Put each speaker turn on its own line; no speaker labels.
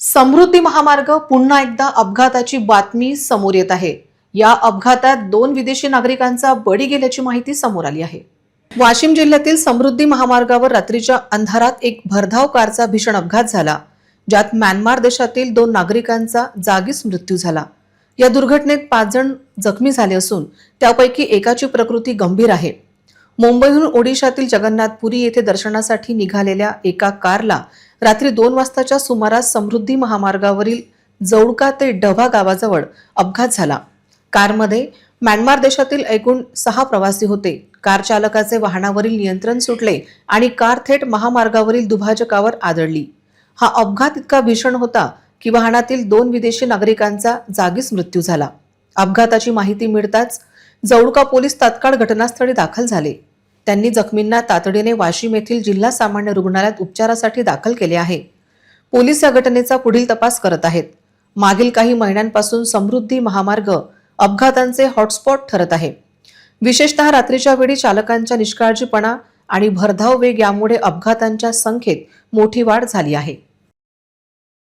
समृद्धी महामार्ग पुन्हा एकदा अपघाताची बातमी समोर येत आहे. या अपघातात दोन विदेशी नागरिकांचा बळी गेल्याची माहिती समोर आली आहे. वाशिम जिल्ह्यातील समृद्धी महामार्गावर रात्रीच्या अंधारात एक भरधाव कारचा भीषण अपघात झाला ज्यात म्यानमार देशातील दोन नागरिकांचा जागीच मृत्यू झाला. या दुर्घटनेत पाच जण जखमी झाले असून त्यापैकी एकाची प्रकृती गंभीर आहे. मुंबईहून ओडिशातील जगन्नाथपुरी येथे दर्शनासाठी निघालेल्या एका कारला रात्री दोन वाजताच्या सुमारास समृद्धी महामार्गावरील जौडका ते डभा गावाजवळ अपघात झाला. कारमध्ये म्यानमार देशातील एकूण सहा प्रवासी होते. कार चालकाचे वाहनावरील नियंत्रण सुटले आणि कार थेट महामार्गावरील दुभाजकावर आदळली. हा अपघात इतका भीषण होता की वाहनातील दोन विदेशी नागरिकांचा जागीच मृत्यू झाला. अपघाताची माहिती मिळताच जवळका पोलीस तात्काळ घटनास्थळी दाखल झाले. त्यांनी जखमींना तातडीने वाशिम येथील जिल्हा सामान्य रुग्णालयात उपचारासाठी दाखल केले आहे. पोलीस या घटनेचा पुढील तपास करत आहेत. मागील काही महिन्यांपासून समृद्धी महामार्ग अपघातांचे हॉटस्पॉट ठरत आहे. विशेषतः रात्रीच्या वेळी चालकांच्या निष्काळजीपणा आणि भरधाव वेग यामुळे अपघातांच्या संख्येत मोठी वाढ झाली आहे.